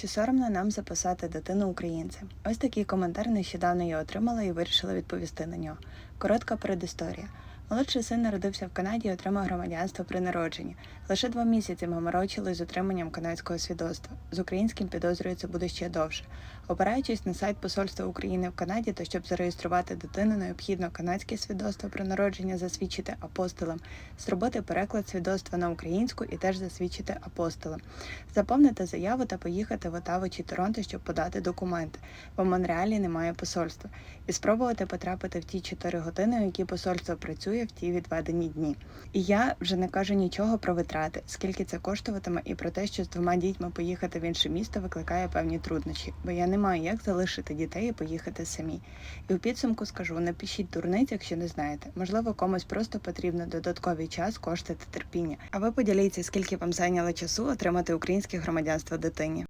Чи соромно нам записати дитину українцем? Ось такий коментар нещодавно я отримала і вирішила відповісти на нього. Коротка передісторія. Молодший син народився в Канаді і отримав громадянство при народженні. Лише два місяці ми морочили з отриманням канадського свідоцтва. З українським підозрюється буде ще довше. Опираючись на сайт Посольства України в Канаді, то щоб зареєструвати дитину, необхідно канадське свідоцтво про народження засвідчити апостилам, зробити переклад свідоцтва на українську і теж засвідчити апостилам, заповнити заяву та поїхати в Отаву чи Торонто, щоб подати документи, бо в Монреалі немає посольства, і спробувати потрапити в ті 4 години, у які посольство працює в ті відведені дні. І я вже не кажу нічого про витрати, скільки це коштуватиме, і про те, що з двома дітьми поїхати в інше місто викликає певні труднощі, бо я не маю як залишити дітей і поїхати самі. І у підсумку скажу: не дурниць, якщо не знаєте. Можливо, комусь просто потрібно додатковий час, кошти та терпіння. А ви поділіться, скільки вам зайняло часу отримати українське громадянство дитині.